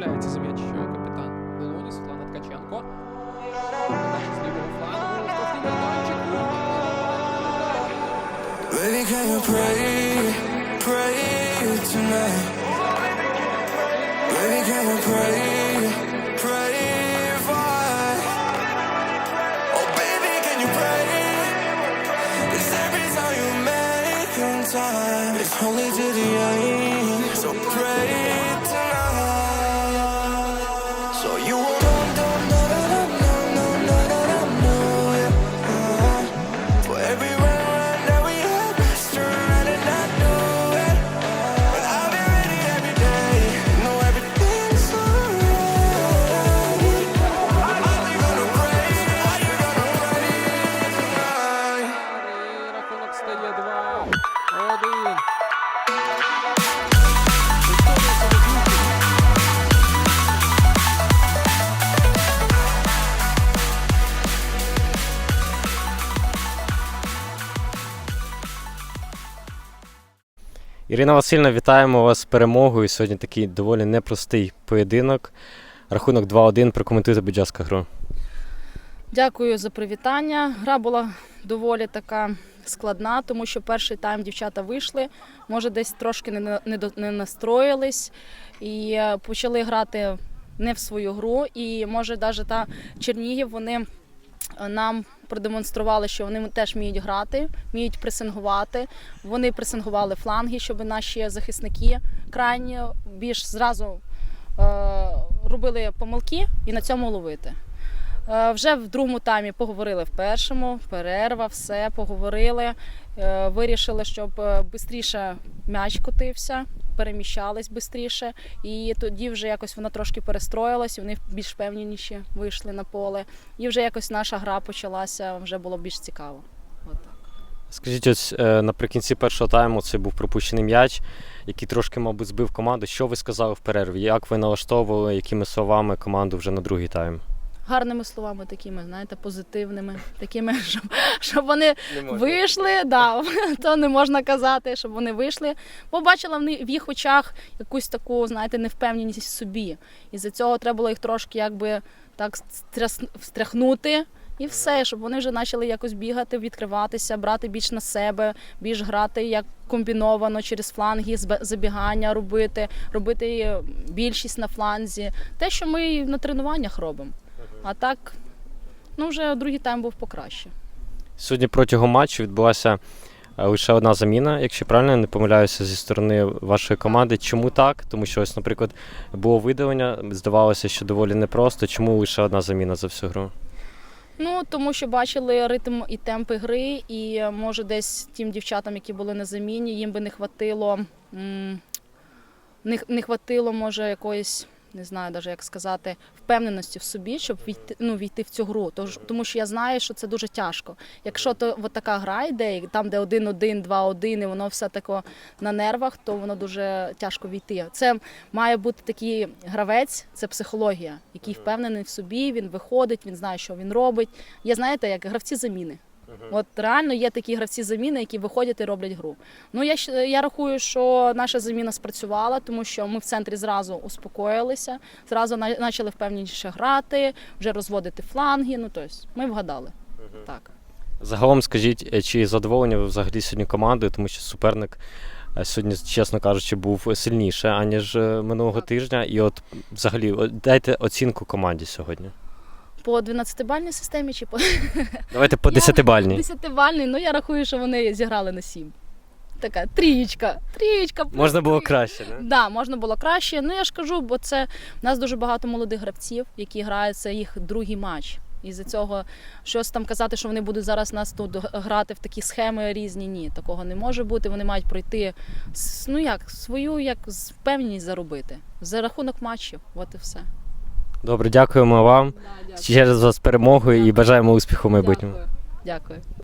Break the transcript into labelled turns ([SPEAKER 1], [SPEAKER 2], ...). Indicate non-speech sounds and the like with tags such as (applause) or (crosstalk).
[SPEAKER 1] чіпляється за м'яч що капітан Полоні Світлана Ткаченко. Передача з лівого флангу. Штрафний майданчик.
[SPEAKER 2] Baby, can you pray, pray tonight? Baby, can you pray, pray for Oh, baby, can you pray? It's every time you make in time. It's only to the end,
[SPEAKER 3] Ірина Васильівна, вітаємо вас з перемогою. Сьогодні такий доволі непростий поєдинок. Рахунок 2-1. Прокоментуйте, будь ласка, гру.
[SPEAKER 4] Дякую за привітання. Гра була доволі така складна, тому що перший тайм дівчата вийшли, може десь трошки не, не, настроїлись і е, почали грати не в свою гру. І може навіть та Чернігів вони нам продемонстрували, що вони теж вміють грати, вміють пресингувати. Вони пресингували фланги, щоб наші захисники крайні більш зразу е, робили помилки і на цьому ловити. Е, Вже в другому таймі поговорили в першому, перерва, все поговорили. Е, Вирішили, щоб швидше м'яч котився, переміщались швидше. І тоді вже якось воно трошки перестроїлось, і вони більш впевненіші вийшли на поле. І вже якось наша гра почалася, вже було більш цікаво. От.
[SPEAKER 3] Скажіть, ось е, наприкінці першого тайму це був пропущений м'яч, який трошки, мабуть, збив команду. Що ви сказали в перерві? Як ви налаштовували, якими словами команду вже на другий тайм?
[SPEAKER 4] Гарними словами, такими, знаєте, позитивними, такими, (laughs) щоб, щоб вони вийшли, да, (laughs) то не можна казати, щоб вони вийшли. Побачила в в їх очах якусь таку, знаєте, невпевненість в собі. І за цього треба було їх трошки якби так встряхнути. І все, щоб вони вже почали якось бігати, відкриватися, брати більш на себе, більш грати як комбіновано через фланги, забігання робити, робити більшість на фланзі. Те, що ми на тренуваннях робимо. А так, ну вже другий тайм був покраще.
[SPEAKER 3] Сьогодні протягом матчу відбулася е, лише одна заміна, якщо правильно я не помиляюся зі сторони вашої команди. Чому так? Тому що ось, наприклад, було видалення, здавалося, що доволі непросто. Чому лише одна заміна за всю гру?
[SPEAKER 4] Ну тому що бачили ритм і темпи гри, і може десь тим дівчатам, які були на заміні, їм би не хватило, не, не хватило, може, якоїсь. Не знаю навіть як сказати, впевненості в собі, щоб війти, ну, війти в цю гру. Тож, тому що я знаю, що це дуже тяжко. Якщо то от така гра йде, і там, де 1-1, 2-1, і воно все тако на нервах, то воно дуже тяжко війти. Це має бути такий гравець, це психологія, який впевнений в собі, він виходить, він знає, що він робить. Є, знаєте, як гравці заміни. От реально є такі гравці заміни, які виходять і роблять гру. Ну я я рахую, що наша заміна спрацювала, тому що ми в центрі зразу успокоїлися, зразу на- почали впевненіше грати, вже розводити фланги. Ну тобто ми вгадали. Так.
[SPEAKER 3] Загалом скажіть, е, чи задоволені ви взагалі сьогодні командою, тому що суперник е, сьогодні, чесно кажучи, був сильніше, аніж е, минулого тижня. І от взагалі дайте оцінку команді сьогодні.
[SPEAKER 4] По 12-бальній системі чи по (laughs)
[SPEAKER 3] Давайте по 10-бальній.
[SPEAKER 4] 10-бальній, ну я рахую, що вони зіграли на 7. Така трієчка, трієчка.
[SPEAKER 3] Можна було краще, не?
[SPEAKER 4] Да, можна було краще. Ну я ж кажу, бо це в нас дуже багато молодих гравців, які грають це їх другий матч. І за цього щось там казати, що вони будуть зараз нас тут грати в такі схеми різні. Ні, такого не може бути. Вони мають пройти ну як свою як впевненість заробити за рахунок матчів. От і все.
[SPEAKER 3] Добре, дякуємо вам. Ще раз вас перемогою і бажаємо успіху в майбутньому.
[SPEAKER 4] Дякую.